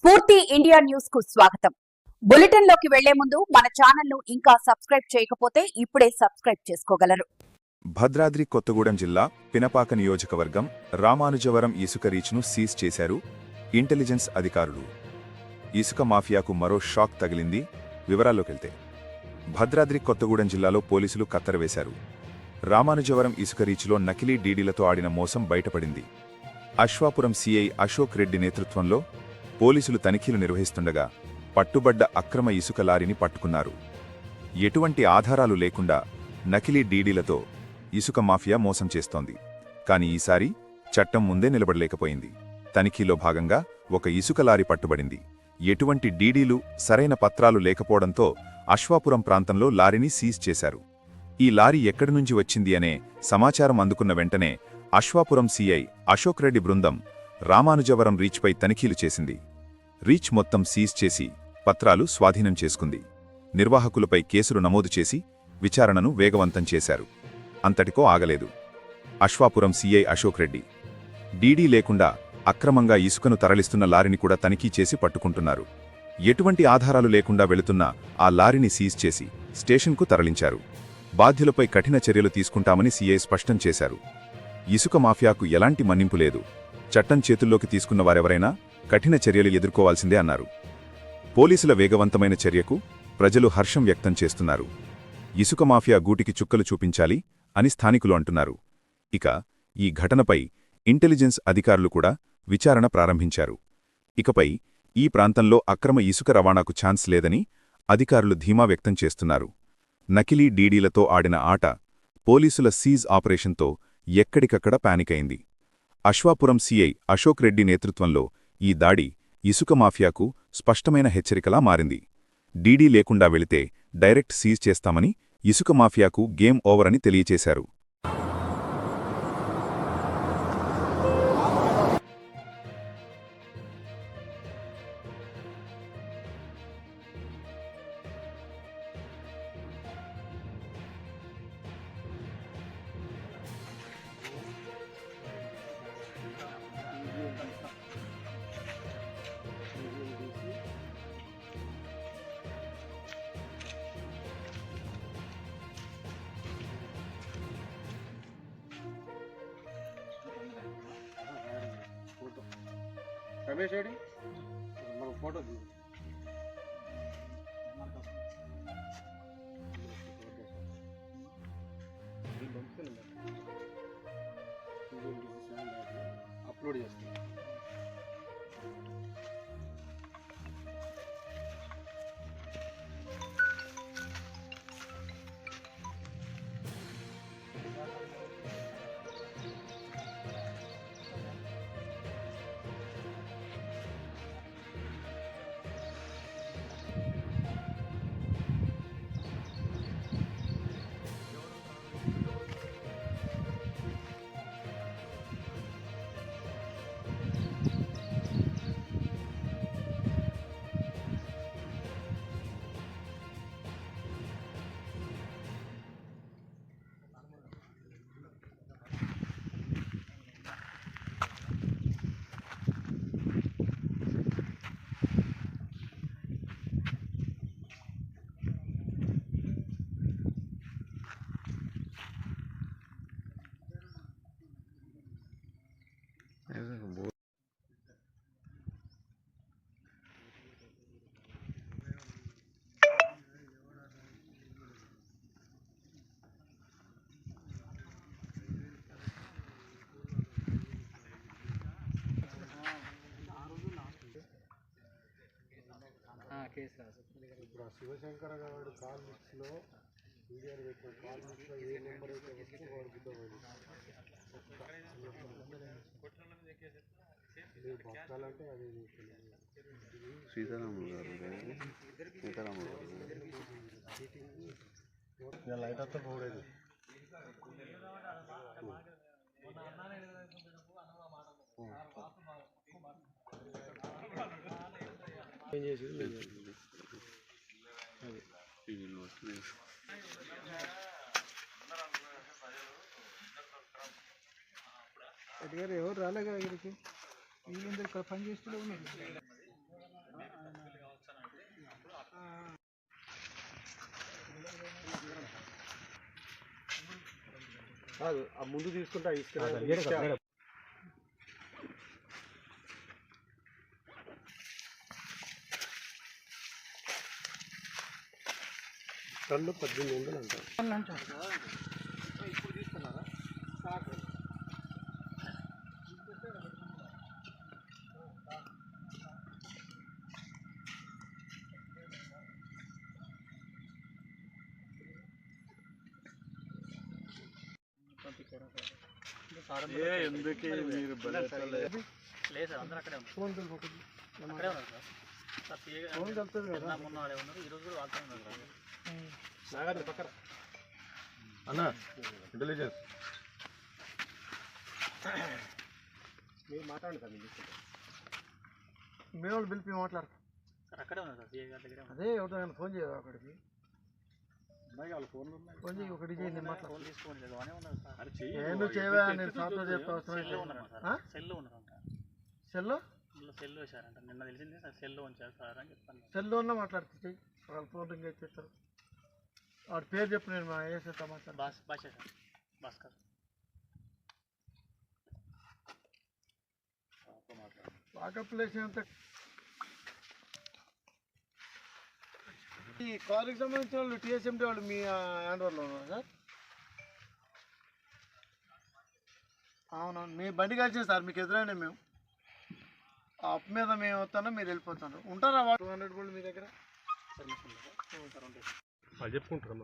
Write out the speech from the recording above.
స్ఫూర్తి ఇండియా న్యూస్కు స్వాగతం. బులెటిన్లోకి వెళ్ళే ముందు మన ఛానల్ను ఇంకా సబ్స్క్రైబ్ చేయకపోతే ఇప్పుడే సబ్స్క్రైబ్ చేసుకోగలరు. భద్రాద్రి కొత్తగూడెం జిల్లా పినపాక నియోజకవర్గం రామానుజవరం ఇసుక రీచ్ను సీజ్ చేశారు ఇంటెలిజెన్స్ అధికారులు. ఇసుక మాఫియాకు మరో షాక్ తగిలింది వివరాల్లోకెళ్తే. భద్రాద్రి కొత్తగూడెం జిల్లాలో పోలీసులు కత్తరవేశారు రామానుజవరం ఇసుక రీచ్లో నకిలీ డీడీలతో ఆడిన మోసం బయటపడింది. అశ్వాపురం సీఐ అశోక్ రెడ్డి నేతృత్వంలో పోలీసులు తనిఖీలు నిర్వహిస్తుండగా పట్టుబడ్డ అక్రమ ఇసుక లారీని పట్టుకున్నారు. ఎటువంటి ఆధారాలు లేకుండా నకిలీ డీడీలతో ఇసుక మాఫియా మోసం చేస్తోంది. కాని ఈసారి చట్టం ముందే నిలబడలేకపోయింది. తనిఖీలో భాగంగా ఒక ఇసుక లారీ పట్టుబడింది. ఎటువంటి డీడీలు సరైన పత్రాలు లేకపోవడంతో అశ్వాపురం ప్రాంతంలో లారీని సీజ్ చేశారు. ఈ లారీ ఎక్కడి నుంచి వచ్చింది అనే సమాచారం అందుకున్న వెంటనే అశ్వాపురం సీఐ అశోక్ రెడ్డి బృందం రామానుజవరం రీచ్పై తనిఖీలు చేసింది. రీచ్ మొత్తం సీజ్ చేసి పత్రాలు స్వాధీనం చేసుకుంది. నిర్వాహకులపై కేసులు నమోదు చేసి విచారణను వేగవంతం చేశారు. అంతటికో ఆగలేదు. అశ్వాపురం సీఐ అశోక్ రెడ్డి. డీడీ లేకుండా అక్రమంగా ఇసుకను తరలిస్తున్న లారీని కూడా తనిఖీ చేసి పట్టుకుంటున్నారు. ఎటువంటి ఆధారాలు లేకుండా వెళుతున్న ఆ లారీని సీజ్ చేసి స్టేషన్కు తరలించారు. బాధ్యులపై కఠిన చర్యలు తీసుకుంటామని సీఐ స్పష్టం చేశారు. ఇసుక మాఫియాకు ఎలాంటి మన్నింపు లేదు. చట్టం చేతుల్లోకి తీసుకున్న వారెవరైనా కఠిన చర్యలు ఎదుర్కోవాల్సిందే అన్నారు. పోలీసుల వేగవంతమైన చర్యకు ప్రజలు హర్షం వ్యక్తం చేస్తున్నారు. ఇసుక మాఫియా గూటికి చుక్కలు చూపించాలి అని స్థానికులు అంటున్నారు. ఇక ఈ ఘటనపై ఇంటెలిజెన్స్ అధికారులు కూడా విచారణ ప్రారంభించారు. ఇకపై ఈ ప్రాంతంలో అక్రమ ఇసుక రవాణాకు ఛాన్స్ లేదని అధికారులు ధీమా వ్యక్తం చేస్తున్నారు. నకిలీ డీడీలతో ఆడిన ఆట పోలీసుల సీజ్ ఆపరేషన్తో ఎక్కడికక్కడ పానికైంది అశ్వాపురం సీఐ అశోక్ రెడ్డి నేతృత్వంలో ఈ దాడి ఇసుక మాఫియాకు స్పష్టమైన హెచ్చరికలా మారింది. డీడీ లేకుండా వెళితే డైరెక్ట్ సీజ్ చేస్తామని ఇసుక మాఫియాకు గేమ్ ఓవర్ అని తెలియచేశారు. రమేష్ ఏడి మనకు ఫోటో తీసి అప్లోడ్ చేస్తాను కేసు రాసు ఇప్పుడు ఆ శివశంకర గారు కాల్ లిస్ట్లో వీడియోలు పెట్టిన కాల్ లిస్ట్లో ఏ నెంబర్ అయితే వస్తే వాడు బొక్కాలంటే అది సీతారాములు గారు సీతారాములు గారు లైట్ అంతా పోడేది ఏం చేసి గారు ఎవరు రాలే కదా ఇక్కడికి? వీళ్ళందరూ ఇక్కడ పని చేస్తూనే ఉన్నారు. కాదు ఆ ముందు తీసుకుంటా ఇస్తున్నా టన్ను పద్దెనిమిది వందలు అంటారు. ఎందుకు మీరు లేదు సార్ అందరూ అక్కడే ఉన్నారు. ఫోన్ అక్కడే ఉన్నారు సార్. ఫోన్ తెలుస్తుంది కదా. మొన్న వాళ్ళే ఉన్నారు. ఈ రోజు కూడా వాళ్ళతో ఉన్నారు సార్ నాగార్జున పక్కన. అన్న ఇంటెలిజెన్స్ మీరు మాట్లాడండి సార్ మీరు వాళ్ళు పిలిపి మాట్లాడు సార్ అక్కడే ఉన్నారు సార్ తీయ గారి దగ్గరే ఉన్నారు. అదే ఎవరితో ఫోన్ చేయవు అక్కడికి? ఫోన్ చేయి ఒకటి చేయి నేను మాట్లాడు ఫోన్ తీసుకోండి చేయవా? నేను అవసరం సెల్లో ఉన్నారు సార్. సెల్లో సెల్లో వేశారంట? నిన్న తెలిసింది సార్ సెల్లో ఉంచారు సార్ అని చెప్పాను. సెల్లో ఉన్నా మాట్లాడుతూ చెయ్యి వాళ్ళు ఫోన్ చేస్తారు వాడి పేరు చెప్పు నేను మా వేసేస్తా మాట్లాడు బాస్ భాష సార్. భాస్కర్. ప్లేస్ అంతా ఈ కారుకి సంబంధించిన వాళ్ళు టీఎస్ఎంటీ వాళ్ళు మీ హ్యాండ్ ఓవర్లో ఉన్నారు సార్? అవునవును. మీ బండి కలిసింది సార్ మీకు ఎదురైనా మేము. అప్ మీద మేము వస్తాను మీరు వెళ్ళిపోతాను ఉంటారా టూ హండ్రెడ్ కూడా మీ దగ్గర? చెప్పుకుంటారా